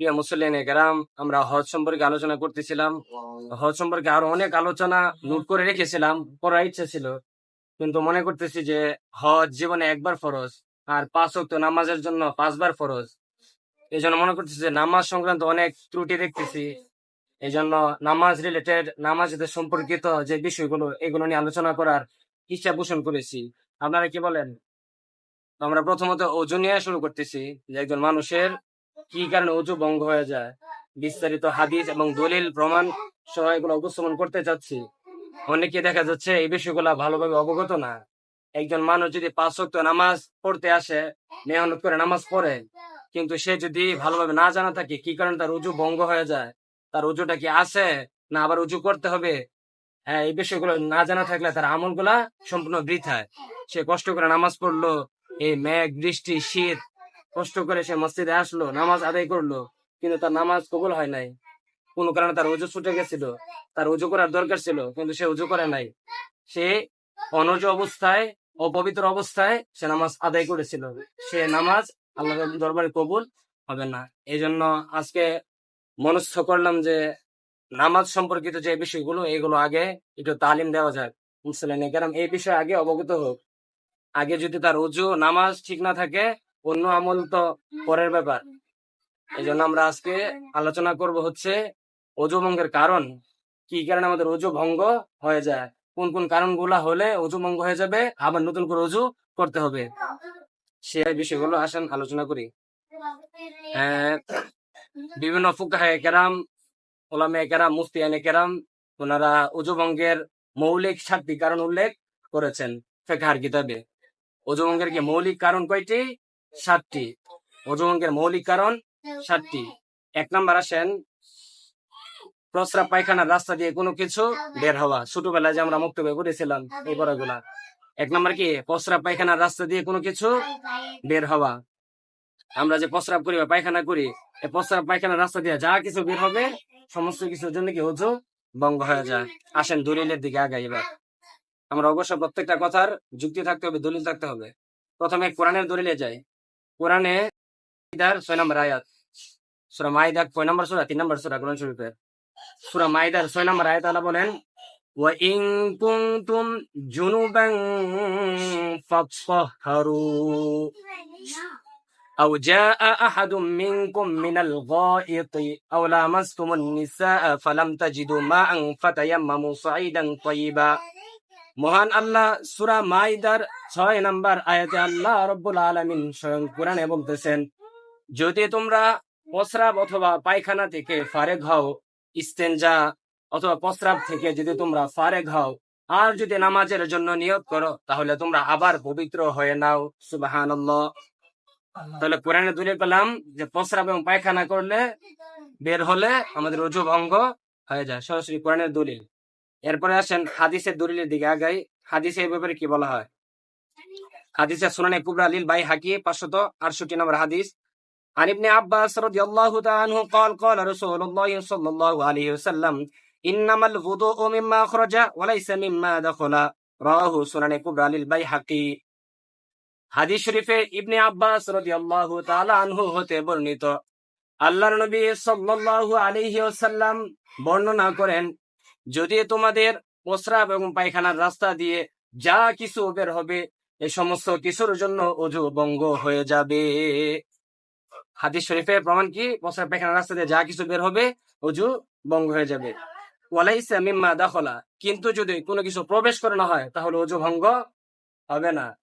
প্রিয় মুসলিম গ্রাম আমরা হজ সম্পর্কে আলোচনা করতেছিলাম। হজ সম্পর্কে আরও অনেক আলোচনা নোট করে রেখেছিলাম পড়ার ইচ্ছা ছিল। কিন্তু মনে করতেছি যে হজ জীবনে একবার ফরজ আর পাঁচ ওয়াক্ত নামাজের জন্য পাঁচবার ফরজ। এই জন্য মনে করতেছি যে নামাজ সংক্রান্ত অনেক ত্রুটি দেখতেছি। এই জন্য নামাজ রিলেটেড নামাজের সম্পর্কিত যে বিষয়গুলো এগুলো নিয়ে আলোচনা করার ইচ্ছা পোষণ করেছি। আপনারা কি বলেন? আমরা প্রথমত ওজন নিয়ে শুরু করতেছি যে একজন মানুষের কি কারণে অজু ভঙ্গ হয়ে যায়? বিস্তারিত হাদিস এবং দলিল, প্রমাণ সহ এগুলো উপস্থাপন করতে চাচ্ছি। অনেকে দেখা যাচ্ছে এই বিষয়গুলো ভালোভাবে অবগত না। একজন মানুষ যদি পাঁচ ওয়াক্ত নামাজ পড়তে আসে, মেহনত করে নামাজ পড়ে, কিন্তু সে যদি ভালোভাবে না জানা থাকে কি কারণে তার উজু ভঙ্গ হয়ে যায়, তার উজুটা কি আছে না আবার উজু করতে হবে হ্যাঁ এই বিষয়গুলো না জানা থাকলে তার আমলগুলা সম্পূর্ণ বৃথায় সে কষ্ট করে নামাজ পড়ল, এই মেঘ, বৃষ্টি, শীত কষ্ট করে সে মসজিদে আসলো, নামাজ আদায় করল, কিন্তু তার নামাজ কবুল হয় নাই। কোনো কারণে তার উজু ছুটে গেছিল, তার উজু করার দরকার ছিল, কিন্তু সে উজু করে নাই। সে অনজ অবস্থায়, অপবিত্র অবস্থায় সে নামাজ আদায় করেছিল। সে নামাজ আল্লাহ দরবারে কবুল হবে না। এই জন্য আজকে মনস্থ করলাম যে নামাজ সম্পর্কিত যে বিষয়গুলো, এগুলো আগে একটু তালিম দেওয়া যাক। মুসলিম এই বিষয়ে আগে অবগত হোক। আগে যদি তার উজু নামাজ ঠিক না থাকে অন্য আমল তো পরের ব্যাপার। এই জন্য আমরা আজকে আলোচনা করব হচ্ছে অজু ভঙ্গের কারণ। কি কারণে আমাদের অজু ভঙ্গ হয়ে যায়? কোন কোন কারণগুলা হলে অজু ভঙ্গ হয়ে যাবে? আবার নতুন করে অজু করতে হবে। সে বিষয়গুলো আসেন আলোচনা করি। আহ, বিভিন্ন ফুকাহে কেরাম ওলামে কেরাম মুফতিয়ানে কেরাম ওনারা অজু ভঙ্গের মৌলিক সাতটি কারণ উল্লেখ করেছেন ফেকার কিতাবে। অজু ভঙ্গের কি মৌলিক কারণ কয়টি? সাতটি। অজু ভঙ্গের মৌলিক কারণ সাতটি। এক নাম্বার আসেন, প্রস্রাব পায়খানার রাস্তা দিয়ে কোনো কিছু বের হওয়া। ছোটবেলায় যে আমরা মুক্ত করেছিলাম এই পড়াগুলা। এক নাম্বার কি? প্রস্রাব পায়খানার রাস্তা দিয়ে কোনো কিছু বের হওয়া। আমরা যে প্রস্রাব করি বা পায়খানা করি, এই প্রস্রাব পায়খানার রাস্তা দিয়ে যা কিছু বের হবে, সমস্ত কিছুর জন্য কি অজু ভঙ্গ হয়ে যায়। আসেন দলিলের দিকে আগাই এবার। আমরা অবশ্য প্রত্যেকটা কথার যুক্তি থাকতে হবে, দলিল থাকতে হবে। প্রথমে কোরআনের দলিলে যাই। কোরআনে মাইদার ছয় নম্বর আয়াত সুরা মাইদা কয় নম্বর সুরা তিন নম্বর সুরা কোরআন শরীফের সুরা মাইদার ছয় নম্বর আয়াত আল্লাহ বলেন وَإِن كُنتُمْ جُنُبًا فَاطَّهَّرُوا أو جاء أحد منكم من الغائط أو لامستم النساء فلم تجدوا ماء فتيمموا صعيدا طيبا মহান আল্লাহ সুরা মাইদার ছয় নাম্বার আয়াতে আল্লাহ রব্বুল আলমিন স্বয়ং কোরআনে বলতেছেন, যদি তোমরা প্রস্রাব অথবা পায়খানা থেকে ফারেক হও ইস্তেঞ্জা অথবা প্রস্রাব থেকে যদি তোমরা ফারেক হও, আর যদি নামাজের জন্য নিয়োগ করো, তাহলে তোমরা আবার পবিত্র হয়ে নাও। সুবাহান তাহলে কোরআনে দলিল পেলাম যে প্রস্রাব এবং পায়খানা করলে বের হলে আমাদের রজু ভঙ্গ হয়ে যায়। সরাসরি কোরআনের দলিল। এরপরে আসেন হাদিসের দলিলের দিকে আগাই হাদিসে এই ব্যাপারে কি বলা হয় হাদিসের সুনানে কুবরা লিল বাই হাকি পাঁচশত আটষট্টি নম্বর হাদিস عن ابن عباس رضي الله تعالى عنه قال قال رسول الله صلى الله عليه وسلم إنما الوضوء مما خرج وليس مما دخل رواه سنن كبرى للبيهقي হাদিস শরীফে ইবনে আব্বাস রাদিয়াল্লাহু তাআলা আনহু হতে বর্ণিত আল্লাহর নবী সাল্লাল্লাহু আলাইহি ওয়াসাল্লাম বর্ণনা করেন যদি তোমাদের প্রস্রাব এবং পায়খানার রাস্তা দিয়ে যা কিছু বের হবে এই সমস্ত কিছুর জন্য অজু ভঙ্গ হয়ে যাবে। হাদিস শরীফের প্রমাণ কি? প্রস্রাব, পায়খানার রাস্তা দিয়ে যা কিছু বের হবে, অজু ভঙ্গ হয়ে যাবে। ওয়ালাইসা মিম্মা দাখলা। কিন্তু যদি কোনো কিছু প্রবেশ করানো হয়, তাহলে অজু ভঙ্গ হবে না।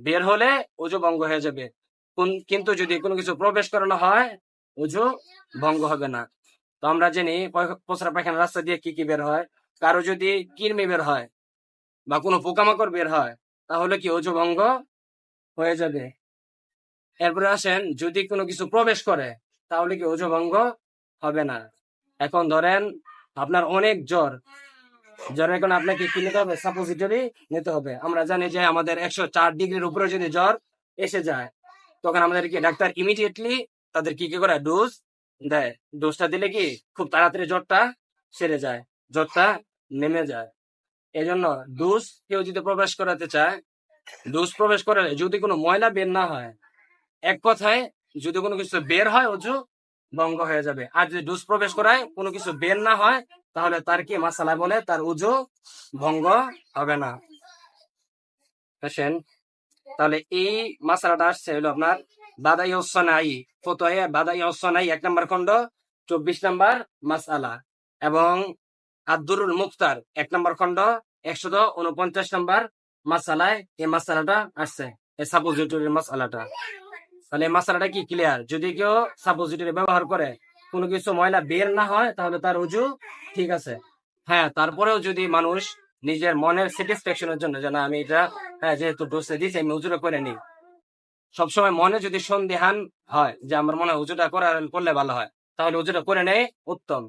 বের হলে অজু ভঙ্গ হয়ে যাবে। কোন- কিন্তু যদি কোনো কিছু প্রবেশ করানো হয়, অজু ভঙ্গ হবে না। তো আমরা জানি পয়- পায়খানা রাস্তা দিয়ে কি কি বের হয়? কারও যদি কৃমি বের হয় বা কোনো পোকামাকড় বের হয়, তাহলে কি অজু ভঙ্গ হয়ে যাবে? এরপরে আসেন, যদি কোনো কিছু প্রবেশ করে, তাহলে কি অজু ভঙ্গ হবে না? এখন ধরেন আপনার অনেক জ্বর। জ্বর এখন আপনাকে কি নিতে হবে? সাপোজিটরি নিতে হবে। আমরা জানি যে আমাদের একশো চার ডিগ্রির উপরে যদি জ্বর এসে যায়, তখন আমাদের কি ডাক্তার ইমিডিয়েটলি তাদের কি কি করে? ডোজ দেয়। ডোজটা দিলে কি খুব তাড়াতাড়ি জ্বরটা সেরে যায়, জ্বরটা নেমে যায়। এই জন্য ডোজ কেউ যদি প্রবেশ করাতে চায় ডোজ প্রবেশ করে যদি কোনো ময়লা বের না হয়, এক কথায় যদি কোনো কিছু বের হয় অজু, ভঙ্গ হয়ে যাবে। আর যদি ডুস প্রবেশ করায় কোনো কিছু বের না হয়, তাহলে তার কি মাসালা বলে? তার উজু ভঙ্গ হবে না। তাহলে এই মাসালাটা আসছে, হলো আপনার বাদাই ওসনাই ফতোয়ে বাদাই ওসনাই এক নম্বর খণ্ড, চব্বিশ নম্বর মাসালা এবং আব্দুরুল মুক্তার এক নম্বর খণ্ড, একশত উনপঞ্চাশ নম্বর মাসালায় এই মাসালাটা আসছে, এই সাপোজিটরির মাসালাটা তাহলে এই মাসালাটা কি ক্লিয়ার যদি কেউ সাপোজিটরি ব্যবহার করে, কোনো কিছু ময়লা বের না হয়, তাহলে তার উজু ঠিক আছে। হ্যাঁ তারপরেও যদি মানুষ নিজের মনের স্যাটিসফ্যাকশনের জন্য যে আমি এটা হ্যাঁ যেহেতু ডোসে দিয়েছি, আমি উজুটা করে নিই। সবসময় মনে যদি সন্দেহান হয় যে আমার মনে হয় উজুটা করা করলে ভালো হয় তাহলে উজুটা করে নেয় উত্তম।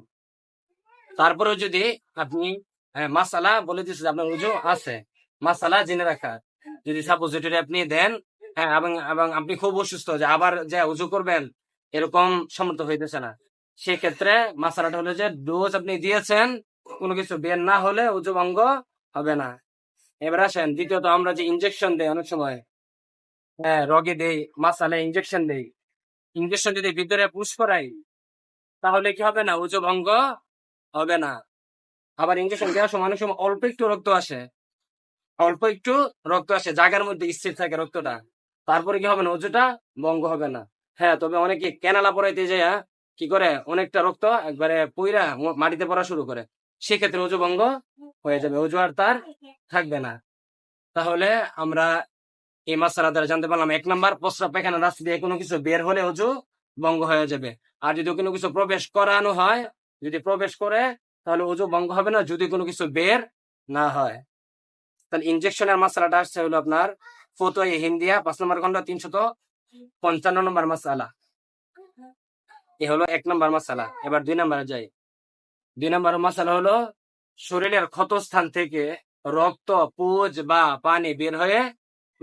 তারপরেও যদি আপনি হ্যাঁ, মাসালা বলে দিচ্ছে আপনার উজু আছে মাসালা জেনে রাখা যদি সাপোজ সাপোজিটরি আপনি দেন হ্যাঁ এবং আপনি খুব অসুস্থ যে আবার যে উজু করবেন এরকম সমর্থ হইতেছে না। সেক্ষেত্রে মাসালাটা হলো যে ডোজ আপনি দিয়েছেন কোনো কিছু বের না হলে উজু ভঙ্গ হবে না। এবার আসেন দ্বিতীয়ত আমরা যে ইনজেকশন দেই অনেক সময় রগে দেই, মাসালে ইঞ্জেকশন দেই। ইঞ্জেকশন যদি ভিতরে পুশ করাই, তাহলে কি হবে না? উজু ভঙ্গ হবে না। আবার ইঞ্জেকশন দেওয়ার সময় অনেক সময় অল্প একটু রক্ত আসে। অল্প একটু রক্ত আসে, জায়গার মধ্যে স্থির থাকে রক্তটা। তারপরে কি হবে না? উজুটা ভঙ্গ হবে না। হ্যাঁ তবে অনেকে কেনালা পড়াইতে যায় কি করে? অনেকটা রক্ত একবারে পুইরা মাটিতে পড়া শুরু করে। সেক্ষেত্রে উজু ভঙ্গ হয়ে যাবে। উজু আর তার থাকবে না। তাহলে আমরা এই মাসালা দ্বারা জানতে পারলাম, এক নাম্বার প্রস্রাব পায়খানা রাস্তা দিয়ে কোনো কিছু বের হলে উজু ভঙ্গ হয়ে যাবে। আর যদি কোনো কিছু প্রবেশ করানো হয়, যদি প্রবেশ করে, তাহলে উজু ভঙ্গ হবে না, যদি কোনো কিছু বের না হয়। তাহলে ইনজেকশনের মাসালাটা আসছে হলো আপনার ফতোয় হিন্দিয়া, পাঁচ নম্বর খন্ড তিনশত পঞ্চান্ন নম্বর মাসালা। এ হলো এক নম্বর মাসালা। এবার দুই নম্বরে যাই। দুই নম্বর মাসালা হলো শরীরের ক্ষতস্থান থেকে রক্ত, পুজ বা পানি বের হয়ে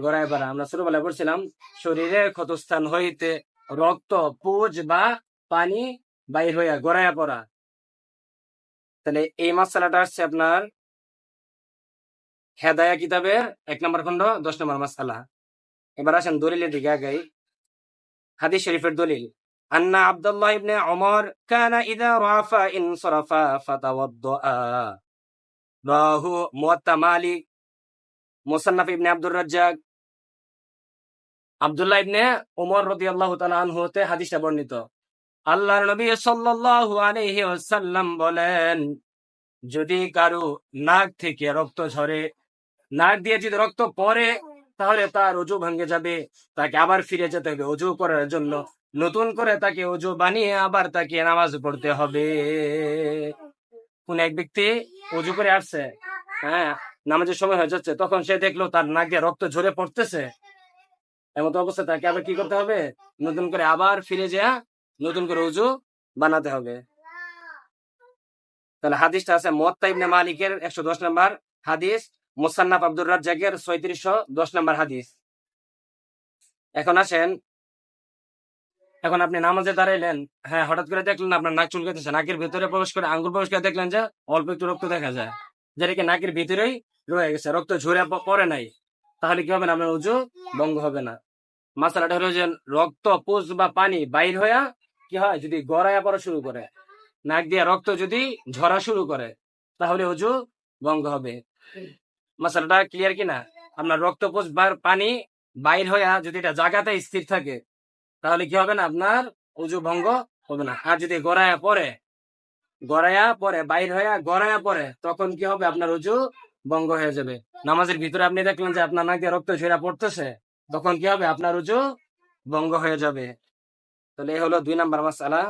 গড়ায় বাড়া। আমরা ছোটবেলায় পড়ছিলাম, শরীরে ক্ষতস্থান হইতে রক্ত, পুজ বা পানি বাইর হইয়া গড়াইয়া পড়া। তাহলে এই মাসালাটা আসছে আপনার হেদায়া কিতাবের এক নম্বর খন্ড দশ নম্বর মাসালা। এবার আসেন দলিলের দিকে আগাই। হাদিস শরীফের দলিল, আন্না আব্দুল্লাহ ইবনে অমর কানা ইদা রাফা ইন সরাফা ফাতাওয়াদ্দা রাহু মুয়াত্তা মালিক, মুসান্নাফ ইবনে আব্দুর রাজ্জাক আব্দুল্লাহ ইবনে রাদিয়াল্লাহু তাআলা আনহু হতে হাদিসটা বর্ণিত। আল্লাহর নবী সাল্লাল্লাহু আলাইহি ওয়াসাল্লাম বলেন, যদি কারও নাক থেকে রক্ত ঝরে, নাক দিয়ে যদি রক্ত পড়ে, তাহলে তার অজু ভেঙে যাবে। তাকে আবার ফিরে যেতে হবে অজু করার জন্য। নতুন করে তাকে অজু বানিয়ে আবার তাকে নামাজ পড়তে হবে। কোন এক ব্যক্তি অজু করে আসছে হ্যাঁ নামাজের সময় হয়ে যাচ্ছে, তখন সে দেখল তার নাক দিয়ে রক্ত ঝরে পড়তেছে। এমন অবস্থা, তাকে আবার কি করতে হবে? নতুন করে আবার ফিরে যা নতুন করে উজু বানাতে হবে। তাহলে হাদিসটা আছে মোত্তা ইবনে মালিকের একশো দশ নম্বর হাদিস, মুসান্নাফ আব্দুর রাজ্জাকের ছয়ত্রিশশো দশ নম্বর হাদিস। এখন আসেন, এখন আপনি নামাজে দাঁড়াইলেন হ্যাঁ হঠাৎ করে দেখলেন আপনার নাক চুলকাতেছে নাকের ভিতরে প্রবেশ করে, আঙ্গুল প্রবেশ করে দেখলেন যে অল্প একটু রক্ত দেখা যায়, যেটা কি নাকের ভিতরেই রয়ে গেছে, রক্ত ঝরে পড়ে নাই। তাহলে কি হবে না? আপনার উজু ভঙ্গ হবে না। মাসালাটা হলো যে রক্ত পুষ বা পানি বাইর হইয়া কি হয়? যদি গড়াইয়া পড়া শুরু করে। নাক দিয়ে রক্ত যদি ঝরা শুরু করে, তাহলে উজু ভঙ্গ হবে। মশালাটা ক্লিয়ার কিনা? আপনার রক্ত পুষ বা পানি বাইর হইয়া যদি এটা জায়গাতে স্থির থাকে, তাহলে কি হবে না? আপনার উজু ভঙ্গ হবে না। আর যদি গড়াইয়া পরে গড়াইয়া পরে বাইর হইয়া গড়াইয়া পরে তখন কি হবে? আপনার উজু ভঙ্গ হয়ে যাবে। নামাজের ভিতরে আপনি দেখলেন যে আপনার নাক দিয়ে রক্ত ঝরা পড়তেছে। তখন কি হবে? আপনার উজু ভঙ্গ হয়ে যাবে। তাহলে এই হলো দুই নাম্বার মাসালা।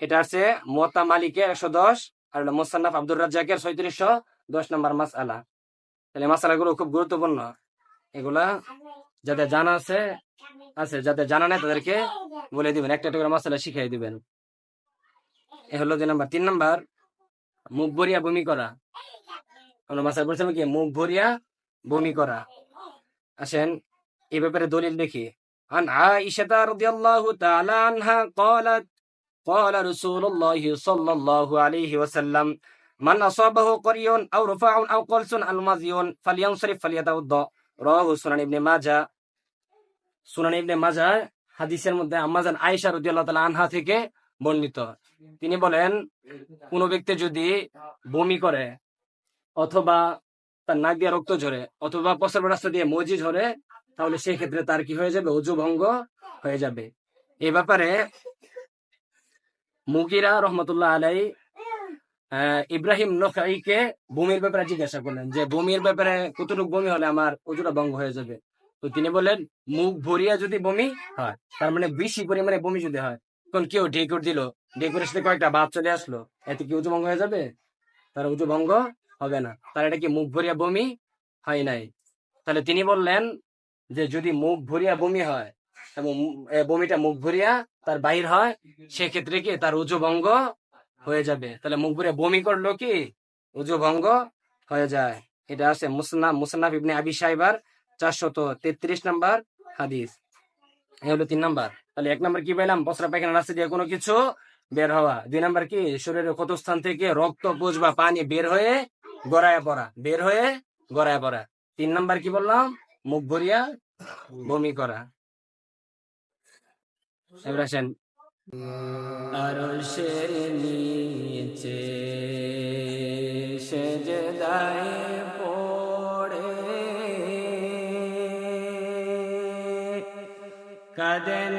এটা আছে মোতা মালিকের একশো দশ আর হলো মোসান্নাফ আব্দুর রাজ্জাকের ছয়ত্রিশশো দশ নাম্বার মাসালা। তাহলে মাসালাগুলো খুব গুরুত্বপূর্ণ। এগুলা যাদের জানা আছে আছে যাদের জানা নেই তাদেরকে বলে দিবেন। একটা একটা করে মশলা শিখিয়ে দিবেন। এ হলো দুই নাম্বার। তিন নাম্বার, মুখ ভরিয়া বমি করা। আমরা মাসাল বলছিলাম কি মুখ ভরিয়া বমি করা। আসেন এই ব্যাপারে দলিল দেখি عن عائشة رضي الله تعالى عنها قالت قال رسول الله صلى الله عليه وسلم من أصابه قري أو رفاع أو قلس أو مزي فلينصرف فليتوضأ رواه سنن ابن ماجه সুনান ইবনে মাজা হাদিসের মধ্যে আম্মাজান আয়েশা রাদিয়াল্লাহু তাআলা আনহা থেকে বর্ণিত তিনি বলেন কোন ব্যক্তি যদি বমি করে অথবা তার নাক দিয়ে রক্ত ঝরে অথবা প্রস্রাব রাস্তা দিয়ে মজি ঝরে তাহলে সেই ক্ষেত্রে তার কি হয়ে যাবে? অজু ভঙ্গ হয়ে যাবে। এই ব্যাপারে মুগিরা রহমতুল্লাহ আলাই ইব্রাহিম নখাইকে বমির ব্যাপারে জিজ্ঞাসা করলেন যে বমির ব্যাপারে কতটুকু বমি হলে আমার অজুটা ভঙ্গ হয়ে যাবে? তো তিনি বললেন, মুখ ভরিয়া যদি বমি হয়, তার মানে বেশি পরিমাণে বমি যদি হয়, তখন কেউ ঢেকুর দিল। ঢেকুরের সাথে কয়েকটা বাদ চলে আসলো। এতে কি উজু ভঙ্গ হয়ে যাবে? তার উজু ভঙ্গ হবে না। তার এটা কি মুখ ভরিয়া বমি হয় নাই? তাহলে তিনি বললেন যে যদি মুখ ভরিয়া বমি হয়, এবং বমিটা মুখ ভরিয়া তার বাহির হয়, সেক্ষেত্রে কি তার উজু ভঙ্গ হয়ে যাবে? তাহলে মুখ ভরিয়া বমি করল কি? উজু ভঙ্গ হয়ে যায়। এটা আছে মুসনা, মুসনাফ ইবনে আবি সাইবার চারশত তেত্রিশ নাম্বার হাদিস। হলো তিন নাম্বার। তাহলে এক নাম্বার কি পাইলাম? বসরা পায়খানা, রাস্তা দিয়ে কোনো কিছু বের হওয়া। দুই নাম্বার কি? শরীরের কত স্থান থেকে রক্ত, পুষ বা পানি বের হয়ে গড়ায় পড়া, বের হয়ে গড়ায় পড়া। তিন নাম্বার কি বললাম? মুখ ভরিয়া বমি করা। এবার আসেন। আরশের নিচে সেজদায় পড়ে। কাদেন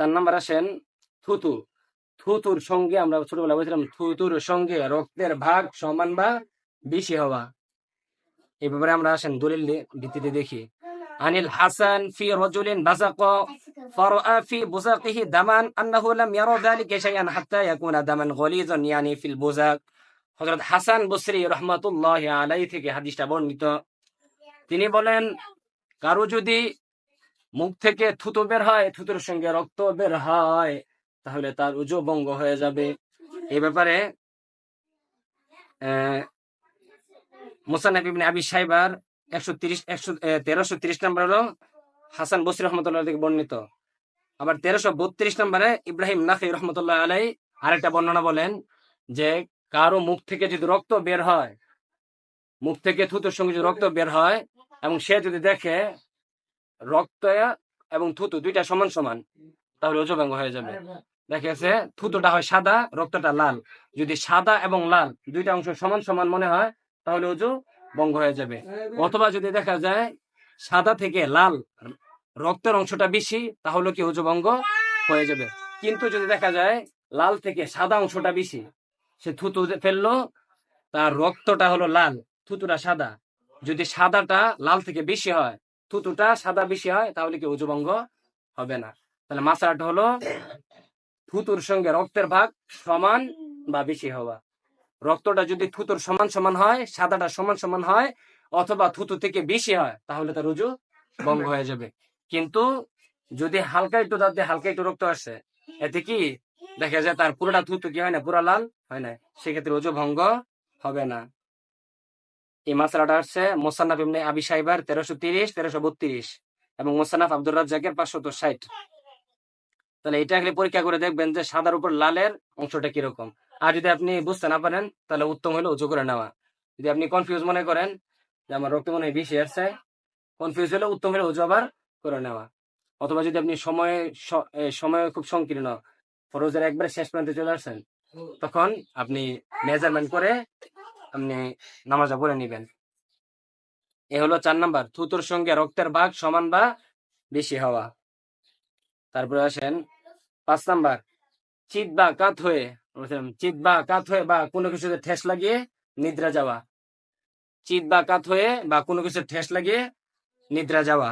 চার নাম্বার আসেন থুতু থুতুর সঙ্গে আমরা ছোটবেলা বলছিলাম থুতুর সঙ্গে রক্তের ভাগ সমান বা বেশি হওয়া এই ব্যাপারে আমরা আসেন দলিল দি- ভিত্তিতে দেখি আনিল হাসান ফি রজুলিন বাসাক فرأى في بزاقه دما أنه لم يرى ذلك شيئا حتى يكون دما غليظا يعني في البزاق হযরত হাসান বসরি রহমাতুল্লাহ আলাই থেকে হাদিসটা বর্ণিত তিনি বলেন কারো যদি মুখ থেকে থুতু বের হয়, থুতুর সঙ্গে রক্ত বের হয়, তাহলে তার উজু ভঙ্গ হয়ে যাবে। এই ব্যাপারে মুসানব ইবনে আবি সাইবার একশো তিরিশ, একশো তেরোশো তিরিশ নম্বর হলো হাসান বসরি রহমতুল্লাহ থেকে বর্ণিত। আবার তেরোশো বত্রিশ নম্বরে ইব্রাহিম নাকি রহমতুল্লাহ আলাই আরেকটা বর্ণনা বলেন যে, কারও মুখ থেকে যদি রক্ত বের হয়, মুখ থেকে থুতুর সঙ্গে যদি রক্ত বের হয়, এবং সে যদি দেখে রক্ত এবং থুতু দুইটা সমান সমান তাহলে অজুভঙ্গ হয়ে যাবে। দেখা গেছে থুতুটা হয় সাদা রক্তটা লাল। যদি সাদা এবং লাল দুইটা অংশ সমান সমান মনে হয় তাহলে অজু ভঙ্গ হয়ে যাবে। অথবা যদি দেখা যায় সাদা থেকে লাল রক্তের অংশটা বেশি তাহলে কি অজু ভঙ্গ হয়ে যাবে। কিন্তু যদি দেখা যায় লাল থেকে সাদা অংশটা বেশি সে থুতু ফেলল তার রক্তটা হলো লাল থুতুটা সাদা। যদি সাদাটা লাল থেকে বেশি হয় থুতুটা সাদা বেশি হয়, তাহলে কি অজু ভঙ্গ হবে না। তাহলে মাসালাটা হলো থুতুর সঙ্গে রক্তের ভাগ সমান বা বেশি হওয়া। রক্তটা যদি থুতুর সমান সমান হয়, সাদাটা সমান সমান হয়, অথবা থুতু থেকে বেশি হয়, তাহলে তার রুজু ভঙ্গ হয়ে যাবে। কিন্তু যদি হালকা একটু তাতে হালকা একটু রক্ত আসছে এতে কি দেখা যায় তার পুরোটা থুতু কি হয় না, পুরা লাল হয় না, সেক্ষেত্রে রুজু ভঙ্গ হবে না। এই মাসালাটা আসছে মোসান্নাফ ইবনে আবি সাইবার তেরোশো তিরিশ, তেরোশো বত্রিশ এবং মোসান্নাফ আব্দুর রাজ্জাকের পাঁচশত ষাট। তাহলে এটা খালি পরীক্ষা করে দেখবেন যে সাদার উপর লালের অংশটা কীরকম। আর যদি আপনি বুঝতে না পারেন, তাহলে উত্তম হলো উঁচু করে নেওয়া। যদি আপনি কনফিউজ মনে করেন, যে আমার রক্ত মনে হয় বেশি আসছে কনফিউজ হলে উত্তম হলে উঁচু আবার করে নেওয়া। অথবা যদি আপনি সময় সময় খুব সংকীর্ণ, ফরজের একবারে শেষ প্রান্তে চলে আসছেন তখন আপনি মেজারমেন্ট করে আপনি নামাজা পড়ে নিবেন এ হলো চার নাম্বার থুতুর সঙ্গে রক্তের ভাগ সমান বা বেশি হওয়া তারপরে আসেন পাঁচ নাম্বার চিত বা কাত হয়ে বলছিলাম, চিত বা কাত হয়ে বা কোনো কিছুতে ঠেস লাগিয়ে নিদ্রা যাওয়া চিত বা কাত হয়ে বা কোনো কিছু ঠেস লাগিয়ে নিদ্রা যাওয়া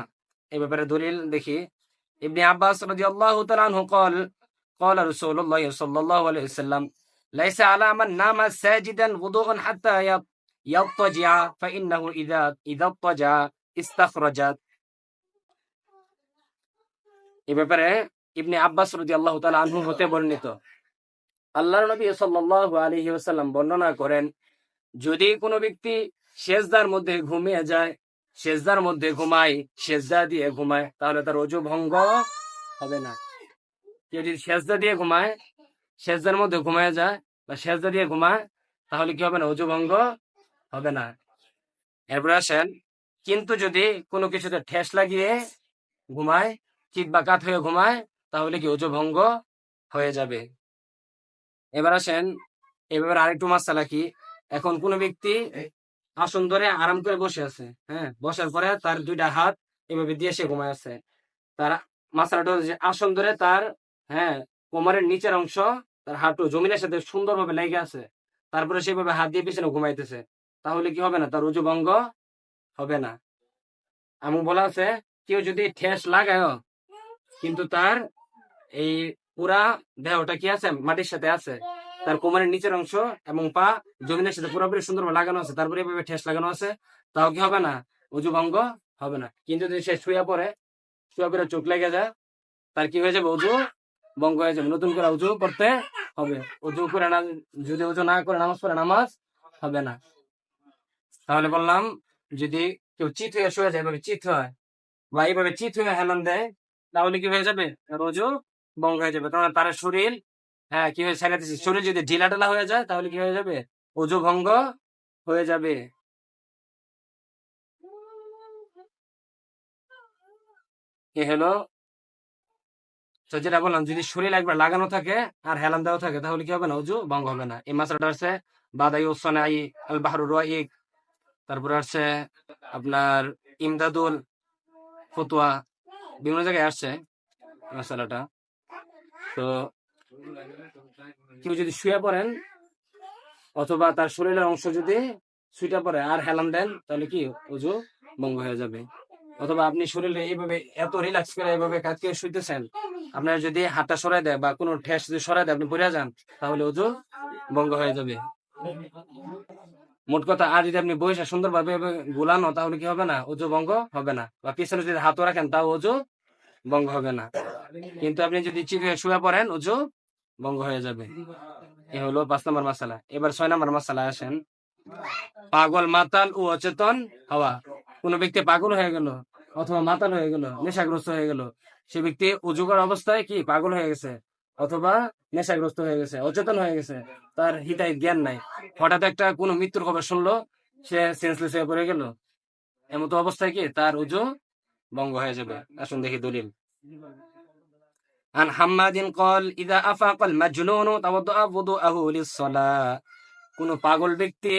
এই ব্যাপারে দলিল দেখি ইবনে আব্বাস রাদিয়াল্লাহু তাআলা আনহু قال قال رسول الله صلى الله عليه وسلم লাইসা আলা ইবনে আব্বাস আনহু হতে বর্ণিত। নবী বর্ণনা করেন, যদি কোনো ব্যক্তি শেষদার মধ্যে ঘুমিয়ে যায় শেষদার মধ্যে ঘুমায় শেষদা দিয়ে ঘুমায়, তাহলে তার অজু ভঙ্গ হবে না। কেউ যদি শেষদা দিয়ে ঘুমায় সেজদার মধ্যে ঘুমায় যায় বা সেজদা দিয়ে ঘুমায়, তাহলে কি হবে না? অজু ভঙ্গ হবে না। এরপরে আসেন, কিন্তু যদি কোনো কিছুতে ঠেস লাগিয়ে ঘুমায় চিত বা কাত হয়ে ঘুমায়, তাহলে কি অজু ভঙ্গ হয়ে যাবে? এবার আসেন এবার আরেকটু মাসালা কি? এখন কোন ব্যক্তি আসন ধরে আরাম করে বসে আছে হ্যাঁ? বসার পরে তার দুইটা হাত এভাবে দিয়ে সে ঘুমায় আছে। তার মাসালাটা আসন ধরে তার হ্যাঁ কোমরের নিচের অংশ তার হাঁটু জমিনের সাথে সুন্দরভাবে লেগে আছে। তারপরে সেভাবে হাত দিয়ে পিছনে ঘুমাইতেছে। তাহলে কি হবে না? তার উজু ভঙ্গ হবে না। এমন বলা আছে, কেউ যদি ঠেস লাগায় কিন্তু তার এই পুরা দেহটা কি আছে? মাটির সাথে আছে। তার কোমরের নিচের অংশ এবং পা জমিনের সাথে পুরোপুরি সুন্দরভাবে লাগানো আছে। তারপরে এভাবে ঠেস লাগানো আছে। তাও কি হবে না? উজু ভঙ্গ হবে না। কিন্তু যদি সে শুয়ে পড়ে শুয়ে পড়ে চোখ লেগে যায়, তার কি হয়ে যাবে? উজু ভঙ্গ হয়ে যাবে। নতুন করে উজু করতে হবে। উজু করে না যদি উজু না করে নামাজ পড়ে, নামাজ হবে না। তাহলে বললাম, যদি কেউ চিত হয়ে শুয়ে যায়, এভাবে চিত হয় বা এইভাবে চিত হয়ে হেলান দেয়, তাহলে কি হয়ে যাবে? রোজু ভঙ্গ হয়ে যাবে। কারণ তার শরীর হ্যাঁ কি হয়ে সাইরাতেছি শরীর যদি ঢিলা ঢালা হয়ে যায়, তাহলে কি হয়ে যাবে? ওজু ভঙ্গ হয়ে যাবে। এ হলো তো যেটা বললাম, যদি শরীর একবার লাগানো থাকে আর হেলান দেওয়া থাকে, তাহলে কি হবে না? উজু ভঙ্গ হবে না। এই মাসলাটা আছে বাদাই ওসানাই আল বাহরু রাইক তারপরে আছে আপনার ইমদাদুল ফতুয়া, বিভিন্ন জায়গায় আসছে মশলাটা। তো কেউ যদি শুয়ে পড়েন অথবা তার শরীরের অংশ যদি শুইটা পড়ে আর হেলান দেন, তাহলে কি উজু ভঙ্গ হয়ে যাবে। অথবা আপনি শরীরে এইভাবে এত রিল্যাক্স করে এইভাবে কাজ করে শুইতেছেন, আপনার যদি হাতটা সরাই দেয় বা কোনো ঠেস যদি সরাই দেয়, আপনি পড়ে যান, তাহলে উজু ভঙ্গ হয়ে যাবে। মোট কথা, আর যদি আপনি বসে সুন্দরভাবে গুলানো, তাহলে কি হবে না? উজু ভঙ্গ হবে না। বা পিছনে যদি হাতও রাখেন, তাও উজু ভঙ্গ হবে না। কিন্তু আপনি যদি চিপে শুয়ে পড়েন উজু ভঙ্গ হয়ে যাবে। এ হলো পাঁচ নম্বর মাসালা। এবার ছয় নম্বর মাসালা আসেন। পাগল, মাতাল ও অচেতন হওয়া। কোন ব্যক্তি পাগল হয়ে গেল অথবা মাতাল হয়ে গেল নেশাগ্রস্ত হয়ে গেল সে ব্যক্তি উজু করা অবস্থায় কি পাগল হয়ে গেছে অথবা নেশাগ্রস্ত হয়ে গেছে অচেতন হয়ে গেছে তার হিতায় জ্ঞান নাই হঠাৎ একটা কোনো মৃত্যুর খবর শুনলো সে সেন্সলেস হয়ে পড়ে গেল এমতো অবস্থায় কি তার উজু ভঙ্গ হয়ে যাবে আসুন দেখি দলিল عن حماد قال إذا أفاق المجنون توضأ وضوءه للصلاة কোন পাগল ব্যক্তি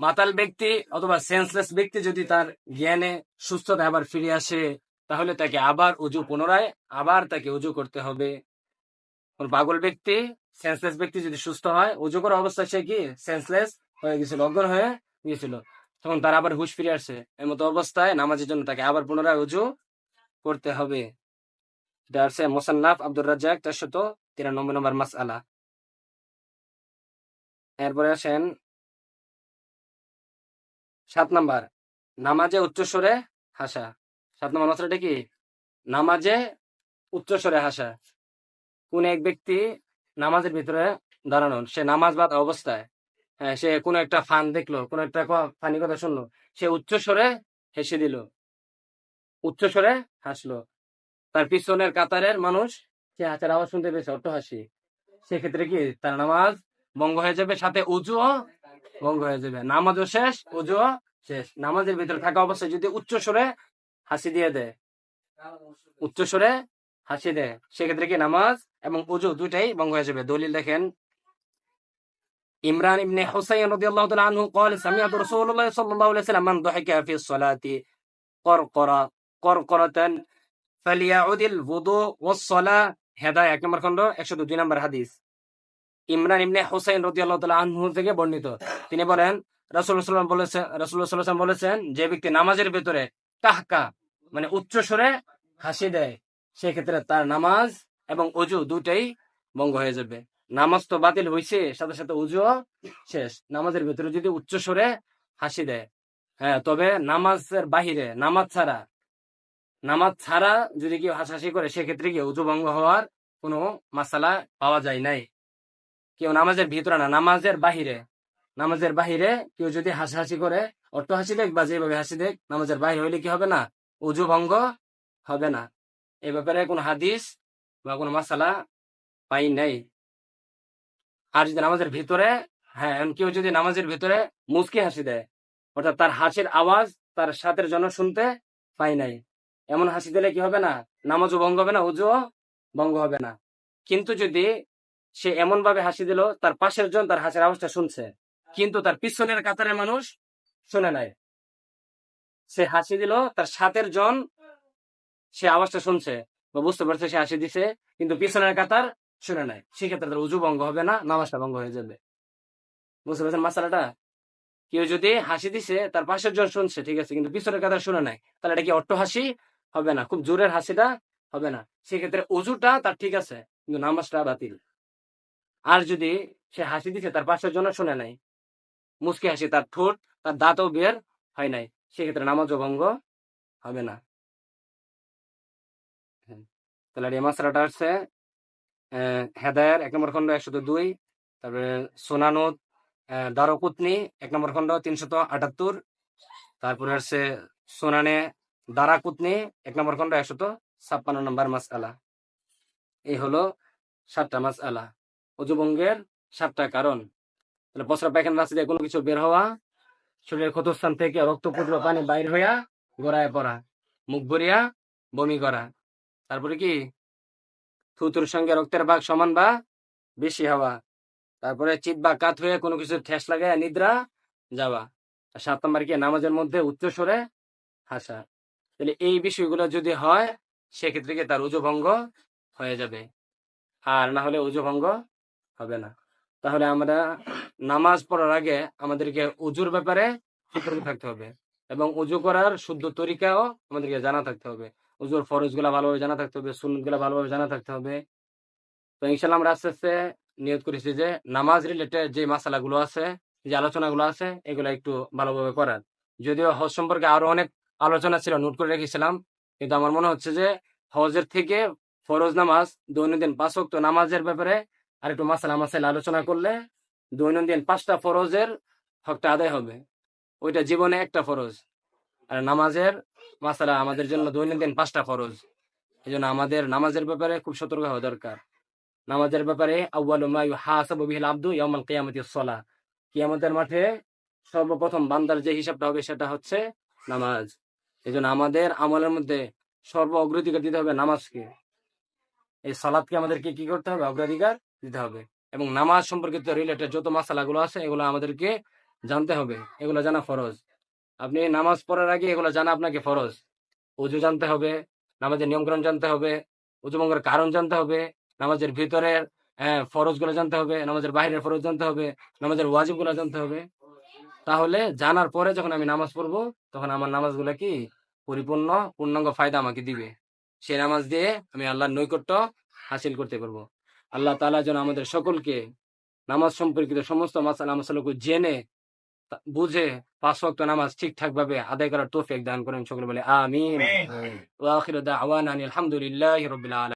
মাতাল ব্যক্তি অথবা সেন্সলেস ব্যক্তি যদি তার জ্ঞানে সুস্থতা আবার ফিরে আসে, তাহলে তাকে আবার উজু পুনরায়, আবার তাকে উজু করতে হবে। পাগল ব্যক্তি সেন্সলেস ব্যক্তি যদি সুস্থ হয় উজু করা অবস্থায় সে কি? সেন্সলেস হয়ে গেছিল, অজ্ঞান হয়ে গিয়েছিল। তখন তার আবার হুশ ফিরে আসছে এর মতো অবস্থায় নামাজের জন্য তাকে আবার পুনরায় উজু করতে হবে। এটা আছে মোসান্নাফ আব্দুর রাজ্জাক চারশত তিরানব্বই নম্বর মাস আলা এরপরে আসেন সাত নাম্বার, নামাজে উচ্চস্বরে হাসা। সাত নম্বর মাসলাটা কি? নামাজে উচ্চস্বরে হাসা। কোন এক ব্যক্তি নামাজের ভিতরে দাঁড়ানো সে নামাজ বাদ অবস্থায় হ্যাঁ সে কোনো একটা ফান দেখল, কোনো একটা ফানি কথা শুনলো, সে উচ্চস্বরে হেসে দিল। উচ্চস্বরে হাসলো। তার পিছনের কাতারের মানুষ, সে হাসির আওয়াজ শুনতে পেয়েছে অট্ট হাসি সেক্ষেত্রে কি? তার নামাজ ভঙ্গ হয়ে যাবে, সাথে উজুও ভঙ্গ হয়ে যাবে নামাজও শেষ উজুও শেষ নামাজের ভিতরে থাকা অবস্থায় যদি উচ্চ স্বরে হাসি দিয়ে দেয় উচ্চ স্বরে হাসি দেয় সেক্ষেত্রে কি নামাজ এবং উজু দুইটাই ভঙ্গ হয়ে যাবে দলিল দেখেন ইমরান ইবনে হুসাইন রাদিয়াল্লাহু তাআলা আনহু قال سمعت رسول الله صلى الله عليه وسلم من ضحك في الصلاة قرقرة قرقرة فليعد الوضوء والصلاة হেদায় এক নম্বর খন্ড একশো দুই নম্বর হাদিস ইমরান ইবনে হুসাইন রাদিয়াল্লাহু তাআলা আনহু থেকে বর্ণিত। তিনি বলেন বলেছেন বলেছেন যে ব্যক্তি নামাজের ভিতরে কাহকা মানে উচ্চ স্বরে হাসি দেয়, সেক্ষেত্রে তার নামাজ এবং অজু দুটাই হয়ে যাবে। নামাজ তো বাতিল হয়েছে সাথে সাথে শেষ। নামাজের ভিতরে যদি উচ্চ স্বরে হাসি দেয় হ্যাঁ তবে নামাজের বাহিরে নামাজ ছাড়া নামাজ ছাড়া যদি কেউ হাসাহাসি করে, সেক্ষেত্রে কি উজু ভঙ্গ হওয়ার কোনো মাসালা পাওয়া যায় নাই। কেউ নামাজের ভিতরে না, নামাজের বাহিরে। নামাজের বাহিরে কেউ যদি হাসাহাসি করে অট্ট হাসি দেখ বা যেভাবে হাসি দেখ, নামাজের বাহিরে হইলে কি হবে না? উজু ভঙ্গ হবে না। এ ব্যাপারে কোনো হাদিস বা কোনো মাসালা পাই নাই। আর যদি নামাজের ভিতরে হ্যাঁ কেউ যদি নামাজের ভিতরে মুচকি হাসি দেয়, অর্থাৎ তার হাসির আওয়াজ তার সাথের জন্য শুনতে পাই নাই, এমন হাসি দিলে কি হবে না? নামাজও ভঙ্গ হবে না, উজুও ভঙ্গ হবে না। কিন্তু যদি সে এমন ভাবে হাসি দিল, তার পাশের জন তার হাসির আওয়াজটা শুনছে। কিন্তু তার পিছনের কাতারের মানুষ শুনে নাই। সে হাসি দিল, তার সাথের জন সে আওয়াজটা শুনছে। বা বুঝতে পারছে সে হাসি দিছে, কিন্তু পিছনের কাতার শুনে নাই। সেক্ষেত্রে তার উজু ভঙ্গ হবে না, নামাজটা ভঙ্গ হয়ে যাবে। বুঝতে পারছেন মাসালাটা? কেউ যদি হাসি দিছে, তার পাশের জন শুনছে, ঠিক আছে, কিন্তু পিছনের কাতার শুনে নাই, তাহলে এটা কি অট্ট হাসি? হবে না, খুব জোরের হাসিটা হবে না। সেক্ষেত্রে উজুটা তার ঠিক আছে, কিন্তু নামাজটা বাতিল। আর যদি সে হাসি দিছে, তার পাশের জন্য শুনে নাই। মুসকি হাসি, তার ঠোঁট, তার দাঁতও বের হয় নাই। সেক্ষেত্রে নামাজও ভঙ্গ হবে না। হ্যাঁ। তাহলে এই মাসরাটা হচ্ছে হেদায়ের এক নম্বর খন্ড একশত দুই, তারপরে সোনানুদ দারকুতনি এক নম্বর খন্ড তিনশত আটাত্তর, তারপরে হচ্ছে সোনানে দারাকুতনি এক নম্বর খন্ড একশত ছাপ্পান্ন নম্বর মাস আলা এই হলো সাতটা মাস আলা অজুবঙ্গের সাতটা কারণ। তাহলে পসরা পায়খানা রাস্তা দিয়ে কোনো কিছু বের হওয়া, শরীরের ক্ষতস্থান থেকে রক্তপুত্র পানি বাইর হইয়া গড়ায় পড়া, মুখ ভরিয়া বমি করা। তারপরে কি? থুতুর সঙ্গে রক্তের ভাগ সমান বা বেশি হওয়া। তারপরে চিত বা কাত হয়ে কোনো কিছু ঠেস লাগায় নিদ্রা যাওয়া। আর সাত নম্বর কি? নামাজের মধ্যে উচ্চ স্বরে হাসা। তাহলে এই বিষয়গুলো যদি হয়, সেক্ষেত্রে কি তার উজু ভঙ্গ হয়ে যাবে। আর না হলে উজু ভঙ্গ হবে না। তাহলে আমরা নামাজ পড়ার আগে আমাদেরকে উজুর ব্যাপারে সতর্ক থাকতে হবে এবং উজু করার শুদ্ধ তরিকাও আমাদেরকে জানা থাকতে হবে। উজুর ফরজগুলা ভালোভাবে জানা থাকতে হবে সুন্নতগুলা ভালোভাবে জানা থাকতে হবে। তো ইনশাল্লাহ আমরা আস্তে আস্তে নিয়ত করেছি যে নামাজ রিলেটেড যে মাসালাগুলো আছে, যে আলোচনাগুলো আছে, এগুলো একটু ভালোভাবে করার। যদিও হজ সম্পর্কে আরও অনেক আলোচনা ছিল, নোট করে রেখেছিলাম। কিন্তু আমার মনে হচ্ছে যে হজের থেকে ফরজ নামাজ দৈনন্দিন পাঁচ নামাজের ব্যাপারে আর একটু মাসালা মাসাইল আলোচনা করলে দৈনন্দিন পাঁচটা ফরজের হকটা আদায় হবে। ওইটা জীবনে একটা ফরজ, আর নামাজের মাসালা আমাদের জন্য দৈনন্দিন পাঁচটা ফরজ। এই জন্য আমাদের নামাজের ব্যাপারে খুব সতর্ক হওয়া দরকার। নামাজের ব্যাপারে আব্দু ইয়াউমাল কিয়ামতি সলা। কিয়ামতের মাঠে সর্বপ্রথম বান্দার যে হিসাবটা হবে সেটা হচ্ছে নামাজ। এই আমাদের আমলের মধ্যে সর্ব অগ্রাধিকার দিতে হবে নামাজকে। এই সালাদকে আমাদেরকে কি করতে হবে? অগ্রাধিকার দিতে হবে। এবং নামাজ সম্পর্কিত রিলেটেড যত মাসালাগুলো আছে, এগুলো আমাদেরকে জানতে হবে। এগুলো জানা ফরজ। আপনি নামাজ পড়ার আগে এগুলো জানা আপনাকে ফরজ। উজু জানতে হবে, নামাজের নিয়মকানুন জানতে হবে উজু কারণ জানতে হবে, নামাজের ভিতরের ফরজগুলো জানতে হবে, নামাজের বাইরের ফরজ জানতে হবে, নামাজের ওয়াজিবগুলো জানতে হবে। তাহলে জানার পরে যখন আমি নামাজ পড়ব, তখন আমার নামাজগুলো কি? পরিপূর্ণ, পূর্ণাঙ্গ ফায়দা আমাকে দিবে। সেই নামাজ দিয়ে আমি আল্লাহর নৈকট্য হাসিল করতে পারব। আল্লাহ তালা যেন আমাদের সকলকে নামাজ সম্পর্কিত সমস্ত মাসালা মাসালাকে জেনে বুঝে পাঁচ ওয়াক্ত নামাজ ঠিকঠাক ভাবে আদায় করার তৌফিক দান করেন সকলে বলে আমিন। ওয়া আখিরু দাওয়ানা আনিল হামদুলিল্লাহি রাব্বিল আলামিন।